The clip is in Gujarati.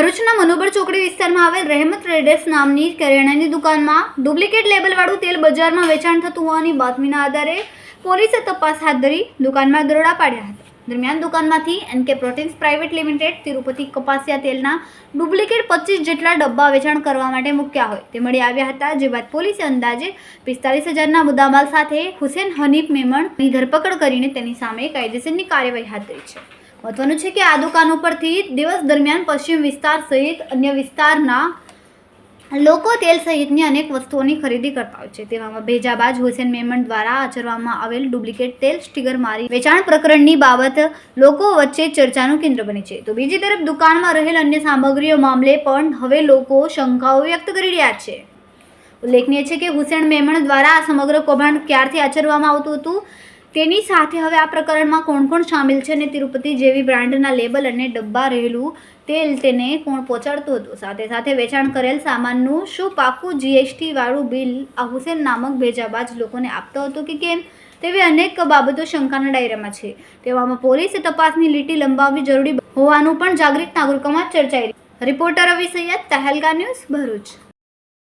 ભરૂચના મનોબર ચોકડી વિસ્તારમાં આવેલ રહેમત ટ્રેડર્સ નામની કરિયાણાની દુકાનમાં ડુપ્લિકેટ લેબલવાળું તેલ બજારમાં વેચાણ થતું હોવાની બાતમીના આધારે પોલીસે તપાસ હાથ ધરી દુકાનમાં દરોડા પાડ્યા હતા. દરમિયાન દુકાનમાંથી NK proteins private limited Tirupati કપાસિયા તેલના ડુપ્લિકેટ પચીસ જેટલા ડબ્બા વેચાણ કરવા માટે મૂક્યા હોય. તે મળી આવ્યા હતા, જે બાદ પોલીસે અંદાજે પિસ્તાલીસ હજારના મુદ્દામાલ સાથે હુસેન હનીફ મેમણની ધરપકડ કરીને તેની સામે કાયદેસરની કાર્યવાહી હાથ ધરી છે. મહત્વનું છે કે આ દુકાન ઉપરથી દિવસ દરમિયાન પશ્ચિમ વિસ્તાર સહિત અન્ય વિસ્તારના લોકો તેલ સહિતની અનેક વસ્તુઓની ખરીદી કરતા હોય છે. તેવામાં ભેજાબાજ હુસેન મેમણ દ્વારા આચરવામાં આવેલ ડુપ્લિકેટ તેલ સ્ટીકર મારી વેચાણ પ્રકરણની બાબત લોકો વચ્ચે ચર્ચાનું કેન્દ્ર બની છે. તો બીજી તરફ દુકાનમાં રહેલ અન્ય સામગ્રીઓ મામલે પણ હવે લોકો શંકાઓ વ્યક્ત કરી રહ્યા છે. ઉલ્લેખનીય છે કે હુસેન મેમણ દ્વારા આ સમગ્ર કૌભાંડ ક્યારથી આચરવામાં આવતું હતું? તેની સાથે હવે આ પ્રકરણમાં કોણ કોણ સામેલ છે અને તિરુપતિ જેવી બ્રાન્ડના લેબલ અને ડબ્બા રહેલું તેલ તેને કોણ પહોંચાડતું હતું? સાથે સાથે વેચાણ કરેલ સામાનનું શું પાકું જીએસટી વાળું બિલ આ હુસેન નામક ભેજાબાજ લોકોને આપતો હતો કે કેમ? તેવી અનેક બાબતો શંકાના ડાયરામાં છે. તેવામાં પોલીસે તપાસની લીટી લંબાવવી જરૂરી હોવાનું પણ જાગૃત નાગરિકોમાં ચર્ચાઈ રિપોર્ટર રવિ સૈયદ, તહેલકા ન્યૂઝ ભરૂચ.